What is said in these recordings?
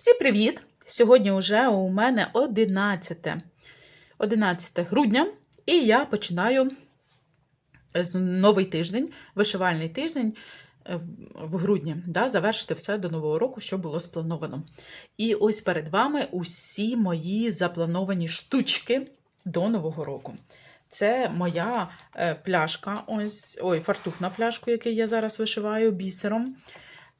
Всім привіт! Сьогодні вже у мене 11, 11 грудня, і я починаю з новий тиждень, вишивальний тиждень е, в грудні, да, завершити все до нового року, що було сплановано. І ось перед вами усі мої заплановані штучки до нового року. Це моя е, пляшка, ось ой, фартух на пляшку, який я зараз вишиваю бісером.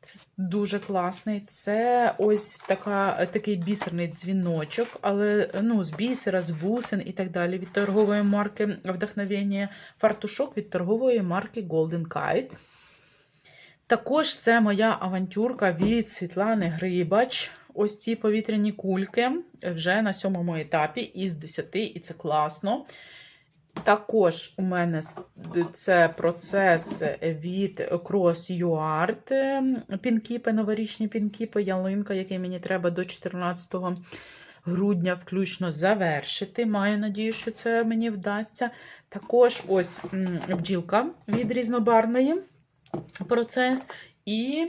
Це дуже класний. Це ось така, такий бісерний дзвіночок, але ну, з бісера, з вусен і так далі. Від торгової марки Вдохновення фартушок від торгової марки Golden Kite. Також це моя авантюрка від Світлани Грибач. Ось ці повітряні кульки вже на сьомому етапі із 10, і це класно. Також у мене це процес від Cross UART пінкіпи, новорічні пінкіпи, ялинка, який мені треба до 14 грудня включно завершити. Маю надію, що це мені вдасться. Також ось бджілка від різнобарної процес і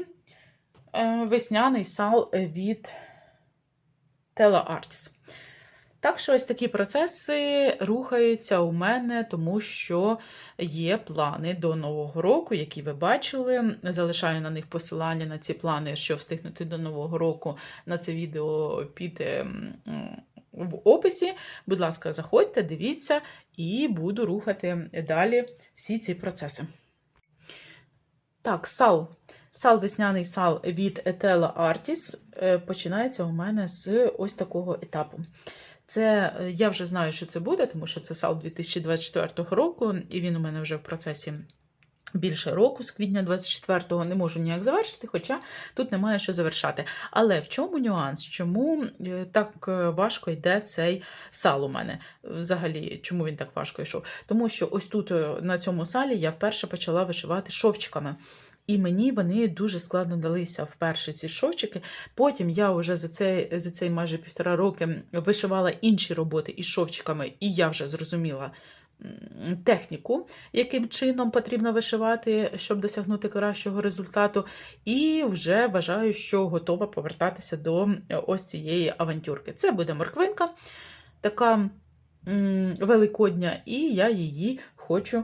весняний сал від Tela Artis. Так що ось такі процеси рухаються у мене, тому що є плани до Нового року, які ви бачили. Залишаю на них посилання на ці плани, що встигнути до Нового року на це відео під в описі. Будь ласка, заходьте, дивіться, і буду рухати далі всі ці процеси. Так, сал. Сал весняний сал від Etela Artis починається у мене з ось такого етапу. Це я вже знаю, що це буде, тому що це сал 2024 року, і він у мене вже в процесі більше року, з квітня 24-го не можу ніяк завершити, хоча тут немає що завершати. Але в чому нюанс? Чому так важко йде цей сал у мене? Взагалі, чому він так важко йшов? Тому що ось тут на цьому салі я вперше почала вишивати шовчиками. І мені вони дуже складно далися вперше ці шовчики. Потім я вже за цей, за цей майже півтора роки вишивала інші роботи із шовчиками, і я вже зрозуміла техніку, яким чином потрібно вишивати, щоб досягнути кращого результату. І вже вважаю, що готова повертатися до ось цієї авантюрки. Це буде морквинка, така великодня, і я її хочу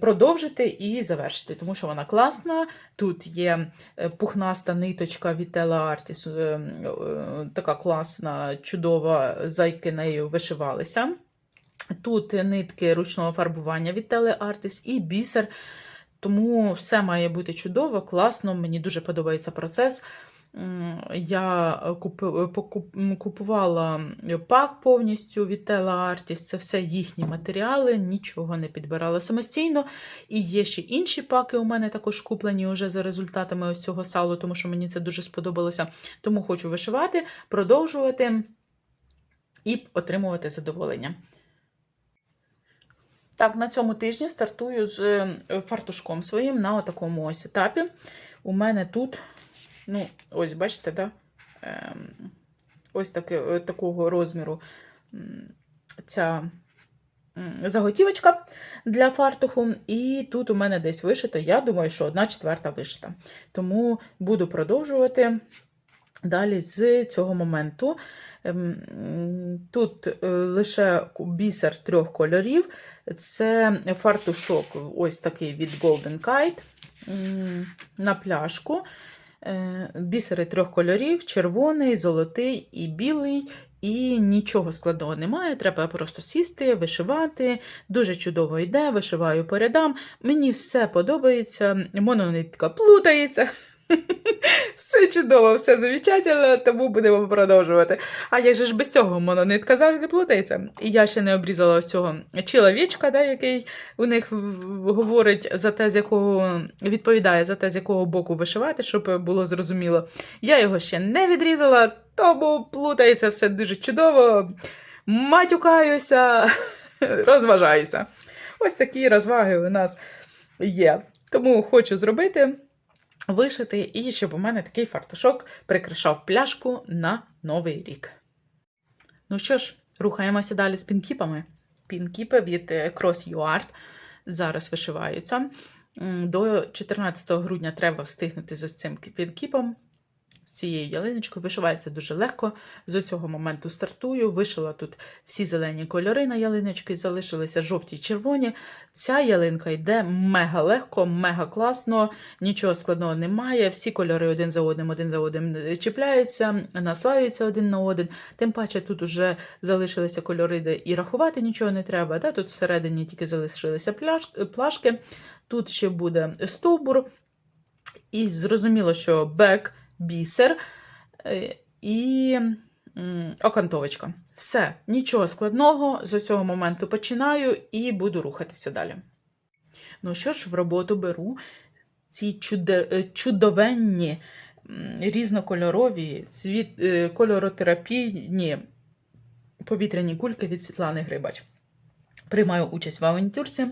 продовжити і завершити, тому що вона класна. Тут є пухнаста ниточка від Tela Artis, така класна, чудова, зайки нею вишивалися. Тут нитки ручного фарбування від Tele Artis і бісер. Тому все має бути чудово, класно, мені дуже подобається процес. Я купувала пак повністю від Tela Artis, це все їхні матеріали, нічого не підбирала самостійно. І є ще інші паки у мене також куплені вже за результатами ось цього салу, тому що мені це дуже сподобалося. Тому хочу вишивати, продовжувати і отримувати задоволення. Так, на цьому тижні стартую з фартушком своїм на такому ось етапі. У мене тут. Ну, ось, бачите, да? Ем, ось таки, такого розміру ця заготівочка для фартуху. І тут у мене десь вишито, я думаю, що одна четверта вишита. Тому буду продовжувати далі з цього моменту. Ем, тут е, лише бісер трьох кольорів. Це фартушок ось такий від Golden Kite на пляшку. Е, бісери трьох кольорів: червоний, золотий і білий. І нічого складного немає, треба просто сісти, вишивати. Дуже чудово йде, вишиваю передам. Мені все подобається, мононитка плутається. Все чудово, все замечательно, тому будемо продовжувати. А же ж без цього мононитка завжди плутається? І я ще не обрізала ось цього чоловічка, да, який у них говорить за те, з якого відповідає за те, з якого боку вишивати, щоб було зрозуміло. Я його ще не відрізала, тому плутається все дуже чудово. Матюкаюся, розважаюся. Ось такі розваги у нас є. Тому хочу зробити вишити, і щоб у мене такий фартушок прикрашав пляшку на новий рік. Ну що ж, рухаємося далі з пінкіпами. Пінкіпи від е, Cross UART зараз вишиваються. До 14 грудня треба встигнути з цим пінкіпом. Цією ялиночкою. Вишивається дуже легко. З цього моменту стартую. Вишила тут всі зелені кольори на ялиночки, залишилися жовті й червоні. Ця ялинка йде мега легко, мега класно, нічого складного немає. Всі кольори один за одним, один за одним чіпляються, наслаюються один на один. Тим паче тут вже залишилися кольори, де і рахувати нічого не треба. Да? Тут всередині тільки залишилися плашки. Тут ще буде стовбур. І зрозуміло, що бек, бісер е, і окантовочка. Все, нічого складного. З цього моменту починаю і буду рухатися далі. Ну що ж, в роботу беру ці е, чудовенні, різнокольорові, цвіт, е, кольоротерапійні повітряні кульки від Світлани Грибач. Приймаю участь в авантюрці,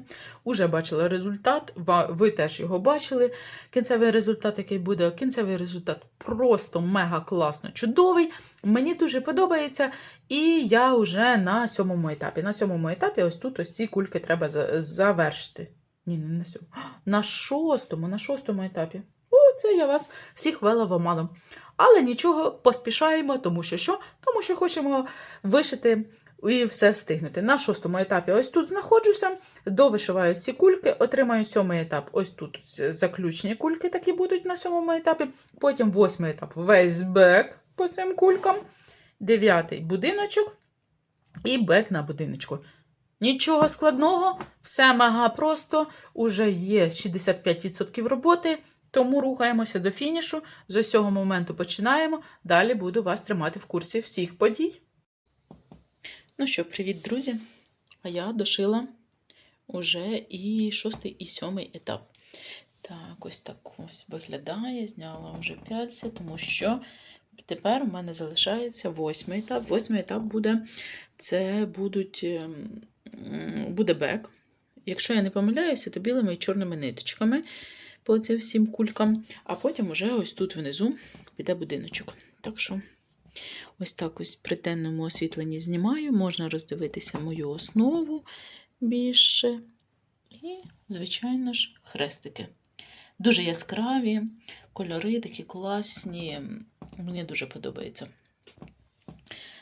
уже бачила результат, ви теж його бачили. Кінцевий результат, який буде, кінцевий результат просто мега класно, чудовий. Мені дуже подобається, і я вже на сьомому етапі. На сьомому етапі ось тут ось ці кульки треба завершити. Ні, не на сьомому. На шостому, на шостому етапі. О, це я вас всіх вела в оману. Але нічого, поспішаємо, тому що що? Тому що хочемо вишити і все встигнути. На шостому етапі ось тут знаходжуся, довишиваю ці кульки, отримаю сьомий етап. Ось тут заключні кульки такі будуть на сьомому етапі. Потім восьмий етап весь бек по цим кулькам. Дев'ятий будиночок і бек на будиночку. Нічого складного, все мега просто. Уже є 65% роботи, тому рухаємося до фінішу. З ось цього моменту починаємо. Далі буду вас тримати в курсі всіх подій. Ну що, привіт, друзі! А я дошила уже і шостий, і сьомий етап. Так, ось так ось виглядає. Зняла вже пяльця, тому що тепер у мене залишається восьмий етап. Восьмий етап буде це будуть, ем, буде бек. Якщо я не помиляюся, то білими і чорними ниточками по цим всім кулькам, а потім уже ось тут внизу піде будиночок. Так що. Ось так ось при денному освітленні знімаю, можна роздивитися мою основу більше. І, звичайно ж, хрестики. Дуже яскраві, кольори такі класні. Мені дуже подобається.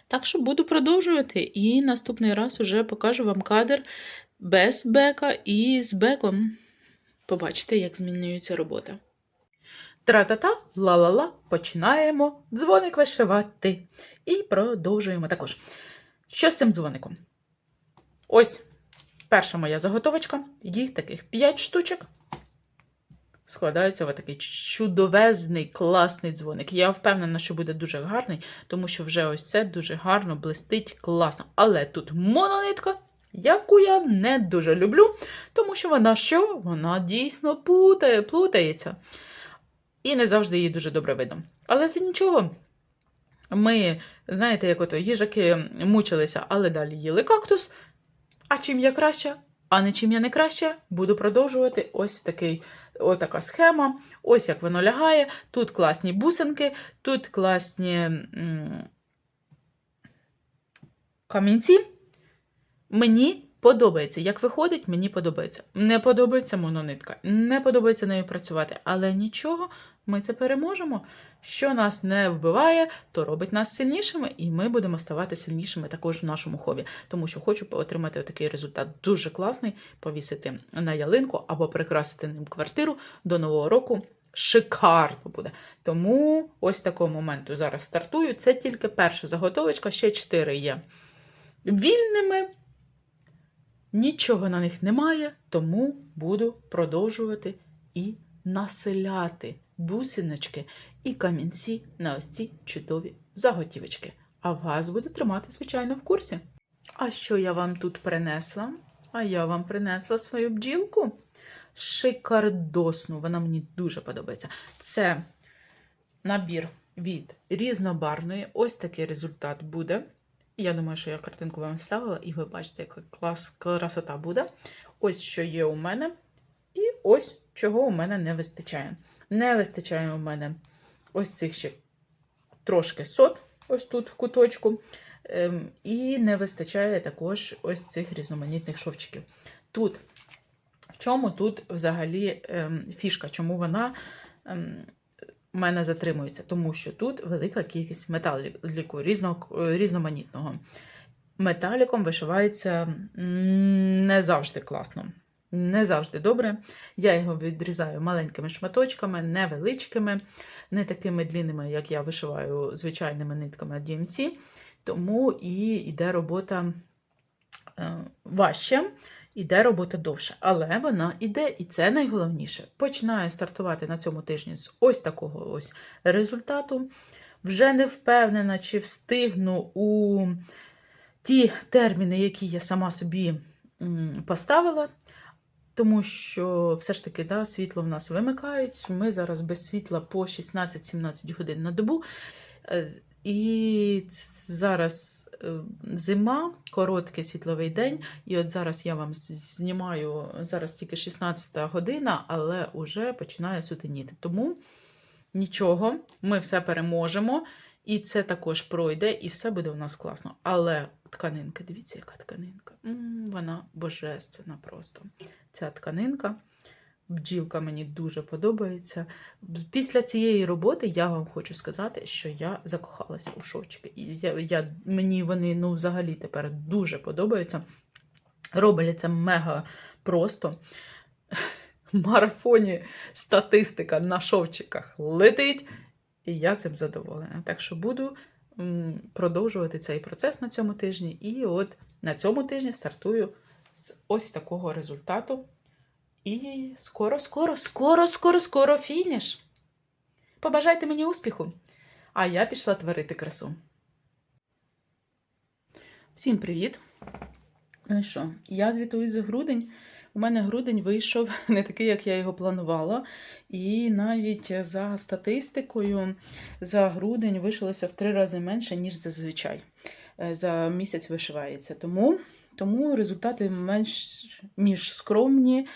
Так що буду продовжувати. І наступний раз уже покажу вам кадр без бека і з беком. Побачите, як змінюється робота. Тра-та-та, ла-ла-ла, починаємо дзвоник вишивати. І продовжуємо також. Що з цим дзвоником? Ось перша моя заготовочка. Їх таких 5 штучок. Складаються в такий чудовезний, класний дзвоник. Я впевнена, що буде дуже гарний, тому що вже ось це дуже гарно блистить, класно. Але тут мононитка, яку я не дуже люблю, тому що вона що? Вона дійсно плутає, плутається. І не завжди її дуже добре видно. Але це нічого. Ми, знаєте, як ото їжаки мучилися, але далі їли кактус. А чим я краще, а не чим я не краще, буду продовжувати ось такий, отака схема. Ось як воно лягає. Тут класні бусинки, тут класні камінці. Мені подобається. Як виходить, мені подобається. Не подобається мононитка, не подобається нею працювати. Але нічого, ми це переможемо. Що нас не вбиває, то робить нас сильнішими, і ми будемо ставати сильнішими також в нашому хобі. Тому що хочу отримати такий результат дуже класний, повісити на ялинку або прикрасити ним квартиру до нового року. Шикарно буде. Тому ось такого моменту зараз стартую. Це тільки перша заготовочка, ще чотири є вільними. Нічого на них немає, тому буду продовжувати і населяти бусиночки і камінці на ось ці чудові заготівочки. А вас буду тримати, звичайно, в курсі. А що я вам тут принесла? А я вам принесла свою бджілку. Шикардосну, вона мені дуже подобається. Це набір від різнобарної. Ось такий результат буде. Я думаю, що я картинку вам ставила, і ви бачите, яка клас, красота буде. Ось що є у мене. І ось чого у мене не вистачає. Не вистачає у мене ось цих ще трошки сот, ось тут в куточку. Ем, і не вистачає також ось цих різноманітних шовчиків. Тут, в чому тут взагалі ем, фішка, чому вона ем, в мене затримується, тому що тут велика кількість металіку різно, різноманітного. Металіком вишивається не завжди класно. Не завжди добре. Я його відрізаю маленькими шматочками, невеличкими, не такими длинними, як я вишиваю звичайними нитками DMC. Тому і йде робота е, важче, іде робота довше. Але вона іде, і це найголовніше. Починаю стартувати на цьому тижні з ось такого ось результату. Вже не впевнена, чи встигну у ті терміни, які я сама собі поставила. Тому що все ж таки да, світло в нас вимикають. Ми зараз без світла по 16-17 годин на добу. Е, І зараз е, зима, короткий світловий день. І от зараз я вам знімаю зараз тільки 16 година, але вже починає сутеніти. Тому нічого, ми все переможемо. І це також пройде, і все буде у нас класно. Але тканинка, дивіться, яка тканинка. Вона божественна просто. Ця тканинка. Бджілка мені дуже подобається. Після цієї роботи я вам хочу сказати, що я закохалася у шовчики. Я, я, мені вони ну, взагалі тепер дуже подобаються. Робляться мега просто. Марафоні статистика на шовчиках летить. І я цим задоволена. Так що буду продовжувати цей процес на цьому тижні. І от на цьому тижні стартую з ось такого результату. І скоро, скоро, скоро, скоро, скоро фініш. Побажайте мені успіху. А я пішла творити красу. Всім привіт! Ну що, я звітую за грудень. У мене грудень вийшов не такий, як я його планувала. І навіть за статистикою за грудень вишилося в три рази менше, ніж зазвичай. Е, За місяць вишивається. Тому, тому результати менш ніж скромні.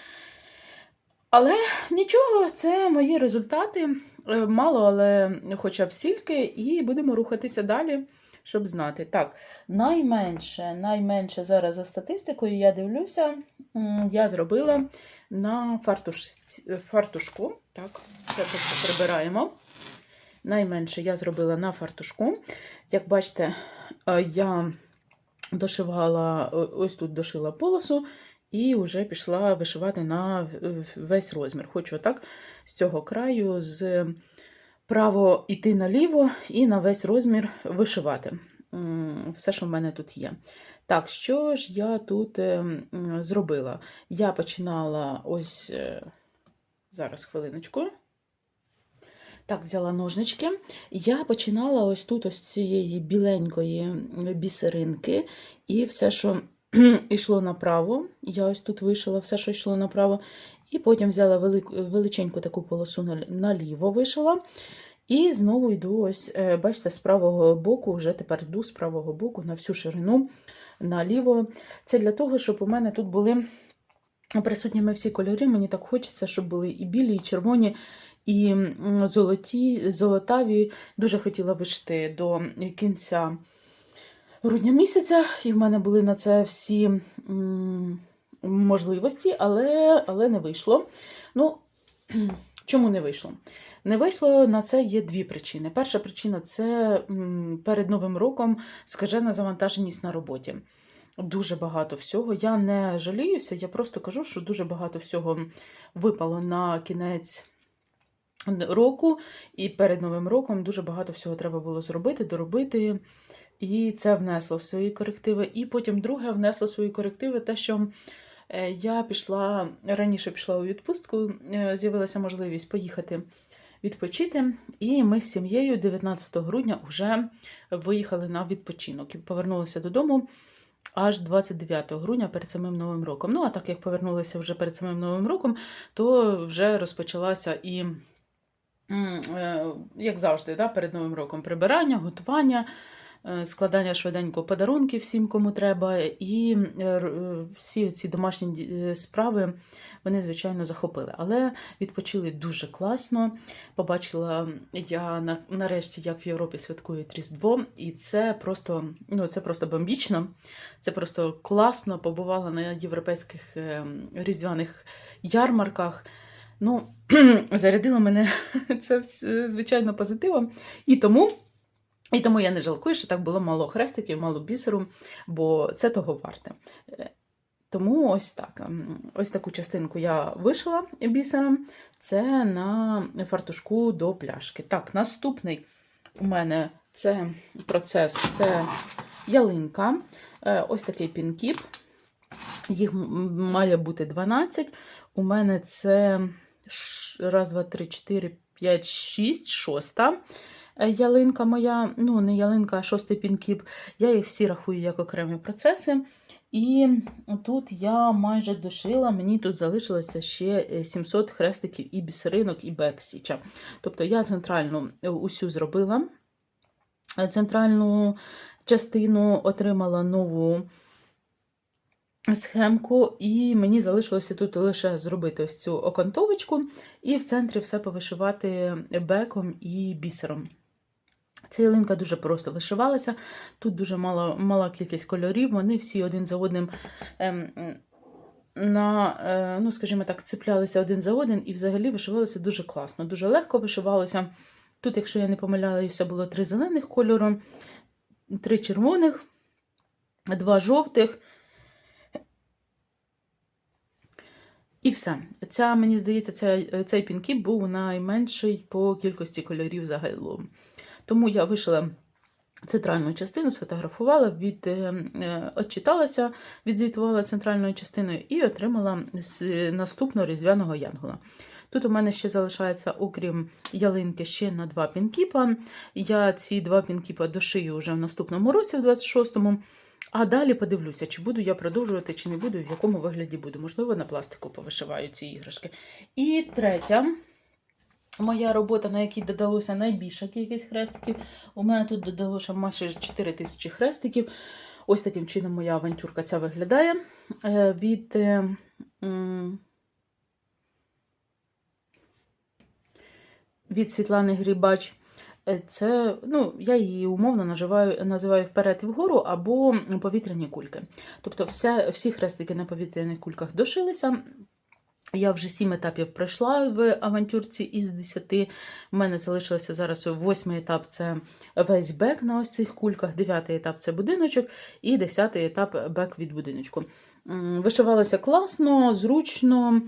Але нічого, це мої результати. Е, Мало, але хоча б стільки, і будемо рухатися далі, щоб знати. Так, найменше, найменше зараз за статистикою я дивлюся, я зробила на фартуш, фартушку. Так, це тобто прибираємо. Найменше я зробила на фартушку. Як бачите, е, я дошивала, ось тут дошила полосу, і вже пішла вишивати на весь розмір. Хочу отак з цього краю, з право йти наліво і на весь розмір вишивати. Все, що в мене тут є. Так, що ж я тут е, зробила? Я починала ось е, зараз хвилиночку. Так, взяла ножнички. Я починала ось тут, ось цієї біленької бісеринки, і все, що йшло направо, я ось тут вишила все, що йшло направо, і потім взяла величеньку таку полосу наліво вишила. І знову йду, ось, е, бачите, з правого боку, вже тепер йду з правого боку на всю ширину наліво. Це для того, щоб у мене тут були присутніми всі кольори. Мені так хочеться, щоб були і білі, і червоні, і золоті, золотаві. Дуже хотіла вишити до кінця грудня місяця, і в мене були на це всі м, можливості, але, але не вийшло. Ну, чому не вийшло? Не вийшло на це є дві причини. Перша причина це перед Новим роком скажена завантаженість на роботі. Дуже багато всього. Я не жаліюся, я просто кажу, що дуже багато всього випало на кінець року, і перед Новим роком дуже багато всього треба було зробити, доробити. І це внесло в свої корективи. І потім друге внесло свої корективи те, що я пішла раніше пішла у відпустку, е, з'явилася можливість поїхати відпочити. І ми з сім'єю 19 грудня вже виїхали на відпочинок і повернулися додому аж 29 грудня перед самим Новим роком. Ну, а так як повернулися вже перед самим Новим роком, то вже розпочалася і, е, як завжди, да, перед Новим роком прибирання, готування. Е, Складання швиденько подарунків всім, кому треба, і е, е, всі ці домашні справи вони, звичайно, захопили. Але відпочили дуже класно. Побачила я нарешті, як в Європі святкують Різдво, і це просто, ну, це просто бомбічно, це просто класно. Побувала на європейських різдвяних ярмарках. Ну, зарядило мене це звичайно позитивом. І тому, і тому я не жалкую, що так було мало хрестиків, мало бісеру, бо це того варте. Е, Тому ось так. Ось таку частинку я вишила бісером. Це на фартушку до пляшки. Так, наступний у мене це процес, це ялинка. Е, Ось такий пінкіп. Їх має бути 12. У мене це раз, два, три, чотири, п'ять, шість, шоста ялинка моя. Ну, не ялинка, а шостий пінкіп. Я їх всі рахую як окремі процеси. І тут я майже дошила, мені тут залишилося ще е, 700 хрестиків і бісеринок, і бексіча. Тобто я центральну е, усю зробила. Е, Центральну частину отримала нову схемку, і мені залишилося тут лише зробити ось цю окантовочку, і в центрі все повишивати беком і бісером. Ця ялинка дуже просто вишивалася. Тут дуже мала, мала кількість кольорів, вони всі один за одним ем, на, е, ну, скажімо так, цеплялися один за один і взагалі вишивалося дуже класно, дуже легко вишивалося. Тут, якщо я не помиляюся, було три зелених кольору, три червоних, два жовтих. І все. Ця, мені здається, ця, цей пінкіп був найменший по кількості кольорів загалом. Тому я вишила центральну частину, сфотографувала, від, е, е, отчиталася, відзвітувала центральною частиною і отримала наступного різдвяного янгола. Тут у мене ще залишається, окрім ялинки, ще на два пінкіпа. Я ці два пінкіпа дошию вже в наступному році, в 26-му. А далі подивлюся, чи буду я продовжувати, чи не буду, і в якому вигляді буду. Можливо, на пластику повишиваю ці іграшки. І третя моя робота, на якій додалося найбільша кількість хрестиків. У мене тут додалося майже 4 тисячі хрестиків. Ось таким чином моя авантюрка ця виглядає. Е, Від, е, від Світлани Грібач. Е, Це, ну, я її умовно називаю, називаю вперед і вгору або повітряні кульки. Тобто все, всі хрестики на повітряних кульках дошилися. Я вже сім етапів пройшла в авантюрці із 10. У мене залишилося зараз восьмий етап це весь бек на ось цих кульках, дев'ятий етап це будиночок, і десятий етап бек від будиночку. Вишивалося класно, зручно,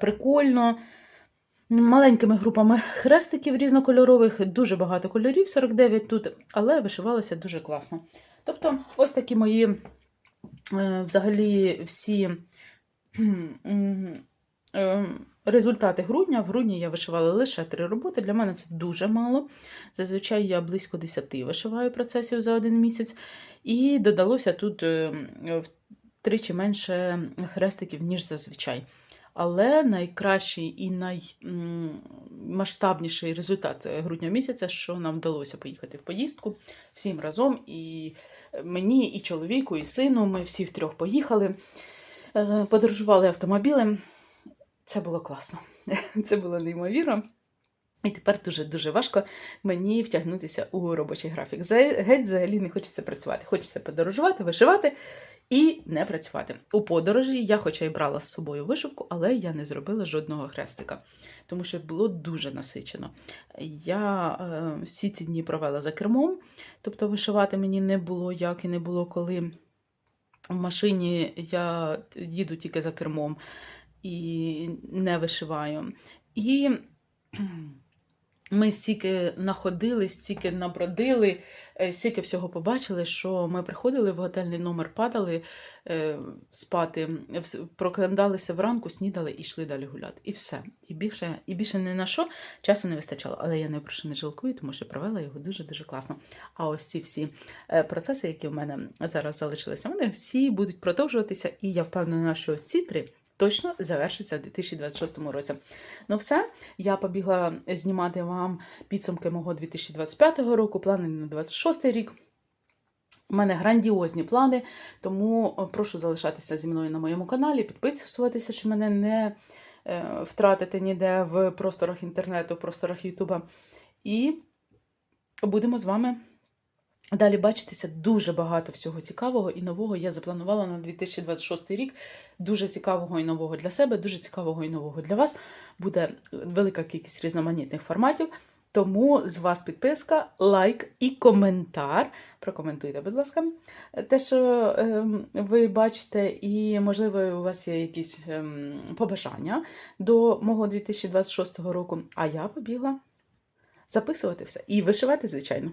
прикольно. Маленькими групами хрестиків різнокольорових, дуже багато кольорів, 49 тут, але вишивалося дуже класно. Тобто, ось такі мої е, взагалі всі результати грудня. В грудні я вишивала лише три роботи. Для мене це дуже мало. Зазвичай я близько 10 вишиваю процесів за один місяць. І додалося тут е, втричі менше хрестиків, ніж зазвичай. Але найкращий і наймасштабніший результат грудня місяця, що нам вдалося поїхати в поїздку всім разом. І мені, і чоловіку, і сину. Ми всі втрьох поїхали, е, подорожували автомобілем. Це було класно. Це було неймовірно. І тепер дуже-дуже важко мені втягнутися у робочий графік. Геть взагалі не хочеться працювати. Хочеться подорожувати, вишивати і не працювати. У подорожі я, хоча й брала з собою вишивку, але я не зробила жодного хрестика, тому що було дуже насичено. Я е, всі ці дні провела за кермом, тобто вишивати мені не було як і не було коли. В машині я їду тільки за кермом і не вишиваю. І ми стільки находили, стільки набродили, е, стільки всього побачили, що ми приходили в готельний номер, падали е, спати, прокидалися вранку, снідали і йшли далі гуляти. І все. І більше, і більше ні на що часу не вистачало. Але я не про що не жалкую, тому що провела його дуже-дуже класно. А ось ці всі е, процеси, які в мене зараз залишилися, вони всі будуть продовжуватися, і я впевнена, що ось ці три. Точно завершиться в 2026 році. Ну, все, я побігла знімати вам підсумки мого 2025 року, плани на 26 рік. У мене грандіозні плани, тому е, прошу залишатися зі мною на моєму каналі, підписуватися, щоб мене не е, втратити ніде в просторах інтернету, в просторах Ютуба. І будемо з вами Далі бачитеся дуже багато всього цікавого і нового. Я запланувала на 2026 рік. Дуже цікавого і нового для себе, дуже цікавого і нового для вас. Буде велика кількість різноманітних форматів. Тому з вас підписка, лайк і коментар. Прокоментуйте, будь ласка, те, що ем, ви бачите, і, можливо, у вас є якісь ем, побажання до мого 2026 року. А я побігла записувати все і вишивати, звичайно.